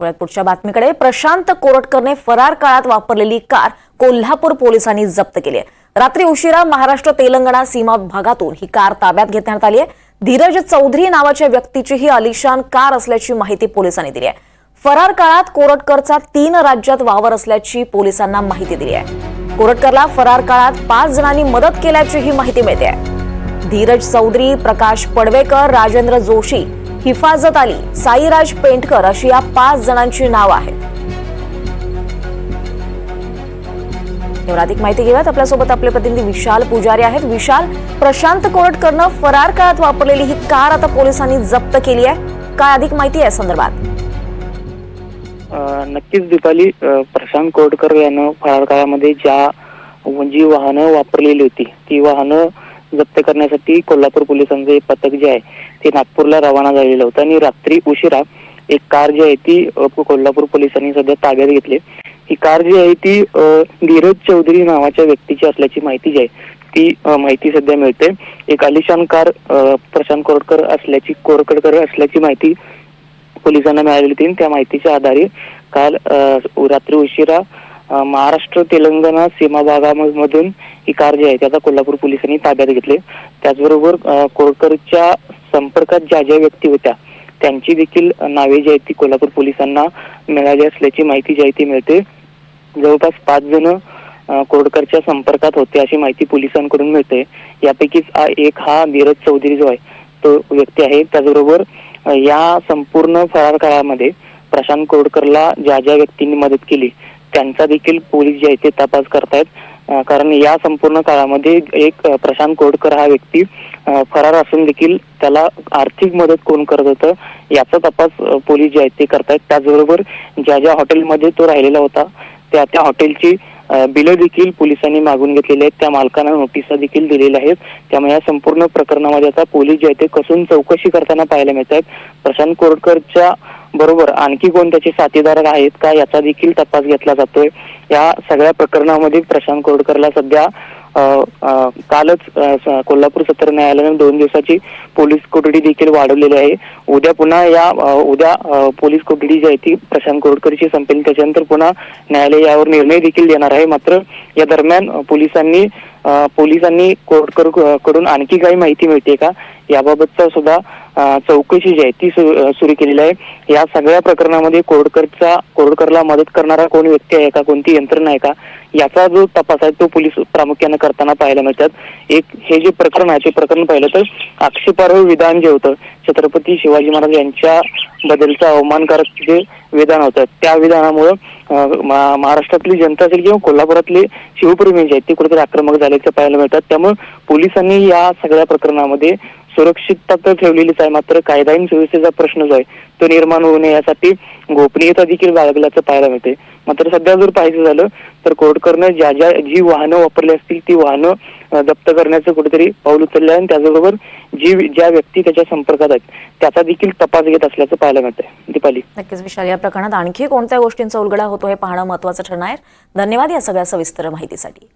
पुढच्या बातमीकडे प्रशांत कोरटकरने फरार काळात वापरलेली कार कोल्हापूर पोलिसांनी जप्त केली आहे. रात्री उशिरा महाराष्ट्र तेलंगणा सीमा भागातून ही कार ताब्यात घेण्यात आली आहे. धीरज चौधरी नावाच्या व्यक्तीची ही अलिशान कार असल्याची माहिती पोलिसांनी दिली आहे. फरार काळात कोरटकरचा तीन राज्यात वावर असल्याची पोलिसांना माहिती दिली आहे. कोरटकरला फरार काळात पाच जणांनी मदत केल्याची ही माहिती मिळते आहे. धीरज चौधरी प्रकाश पडवेकर राजेंद्र जोशी हिफाजत अली साईराज पेंटकर अशी या पाच जणांची नाव आहेत. अधिक माहिती घेऊयात. आपल्यासोबत आपले प्रतिनिधी विशाल पुजारी आहेत. विशाल प्रशांत कोरटकरनं फरार काळात वापरलेली ही कार आता पोलिसांनी जप्त केली आहे. काय अधिक माहिती आहे संदर्भात? नक्कीच दीपाली प्रशांत कोरटकर यानं फरार काळामध्ये ज्या जी वाहनं वापरलेली होती ती वाहनं जप्त करण्यासाठी कोल्हापूर पोलिसांचं एक पथक जे आहे ते नागपूरला रवाना झालेलं होतं. आणि रात्री उशिरा एक कार जी आहे ती कोल्हापूर पोलिसांनी सध्या ताब्यात घेतली. ही कार जी आहे ती धीरज चौधरी नावाच्या व्यक्तीची असल्याची माहिती जी आहे ती माहिती सध्या मिळते. एक आलिशान कार प्रशांत कोरटकर असल्याची कोरकडकर असल्याची माहिती पोलिसांना मिळालेली होती. त्या माहितीच्या आधारे काल रात्री उशिरा महाराष्ट्र तेलंगणा सीमा भागामधून ही कार जी आहे त्याचा कोल्हापूर पोलिसांनी ताब्यात घेतले. त्याचबरोबर अ, कोळकरच्या संपर्कात ज्या ज्या व्यक्ती होत्या त्यांची देखील नावे जी आहेत ती कोल्हापूर पोलिसांना मिळाली असल्याची माहिती जी आहे ती मिळते. जवळपास पाच जण कोरडकरच्या संपर्कात होते अशी माहिती पोलिसांकडून मिळते. यापैकीच एक हा धीरज चौधरी जो आहे तो व्यक्ती आहे. त्याचबरोबर या संपूर्ण फरार काळामध्ये प्रशांत कोरडकरला ज्या ज्या व्यक्तींनी मदत केली त्यांचा देखील पोलीस जे आहे ते तपास करतायत. कारण या संपूर्ण काळामध्ये एक प्रशांत कोडकर हा व्यक्ती फरार असून देखील त्याला आर्थिक मदत कोण करत होतं याचा तपास पोलीस जे आहेत ते करतायत. त्याचबरोबर ज्या ज्या हॉटेलमध्ये तो राहिलेला होता त्या त्या हॉटेलची बिलं देखील पोलिसांनी मागून घेतलेले आहेत. त्या मालकांना नोटिसा देखील दिलेल्या आहेत. त्यामुळे या संपूर्ण प्रकरणामध्ये आता पोलीस जे आहेत ते कसून चौकशी करताना पाहायला मिळत आहेत. प्रशांत कोरडकरच्या बरोबर आणखी कोण त्याचे साथीदार आहेत का याचा देखील तपास घेतला जातोय. या सगळ्या प्रकरणामध्ये प्रशांत कोरडकरला सध्या कालच कोल्हापूर सत्र न्यायालयाने दोन दिवसाची पोलीस कोठडी देखील वाढवलेली आहे. उद्या पुन्हा या उद्या पोलीस कोठडी जी आहे ती प्रशांत कोरटकरची संपेल. त्याच्यानंतर पुन्हा न्यायालय यावर निर्णय देखील देणार आहे. मात्र या दरम्यान पोलिसांनी पोलिसांनी कोरडकरकडून आणखी काही माहिती मिळते का? याबाबतचा सुद्धा चौकशी जी आहे ती सुरू केलेली आहे. या सगळ्या प्रकरणामध्ये कोरडकरचा कोरडकरला मदत करणारा कोण व्यक्ती आहे का? कोणती यंत्रणा आहे का? याचा जो तपास आहे तो पोलीस प्रामुख्याने करताना पाहायला मिळतात. एक हे जे प्रकरण आहे ते प्रकरण पाहिलं तर आक्षेपार्ह विधान जे होतं छत्रपती शिवाजी महाराज यांच्या बद्दलचं अवमानकारक जे विधान होतं त्या विधानामुळं महाराष्ट्रातली जनता असेल किंवा कोल्हापुरातले शिवप्रेमी जे म्हणजे आहेत ते कुठेतरी आक्रमक झाल्याचं पाहायला मिळतात. त्यामुळे पोलिसांनी या सगळ्या प्रकरणामध्ये सुरक्षितता तर ठेवलेलीच आहे मात्र कायदा आणि सुव्यवस्थेचा प्रश्न जो आहे तो निर्माण होऊ नये यासाठी गोपनीयता देखील बाळगल्याचं पाहायला मिळते. मात्र सध्या जर पाहायचं झालं तर कोर्टकरनं ज्या ज्या जी वाहनं वापरली असतील ती वाहनं जप्त करण्याचं कुठेतरी पाऊल उचललं आहे आणि त्याचबरोबर जी ज्या व्यक्ती त्याच्या संपर्कात आहेत त्याचा देखील तपास घेत असल्याचं पाहायला मिळतंय. दीपाली. नक्कीच विशाल या प्रकरणात आणखी कोणत्या गोष्टींचा उलगडा होतो हे पाहणं महत्वाचं ठरणार. आहे धन्यवाद या सगळ्या सविस्तर माहितीसाठी.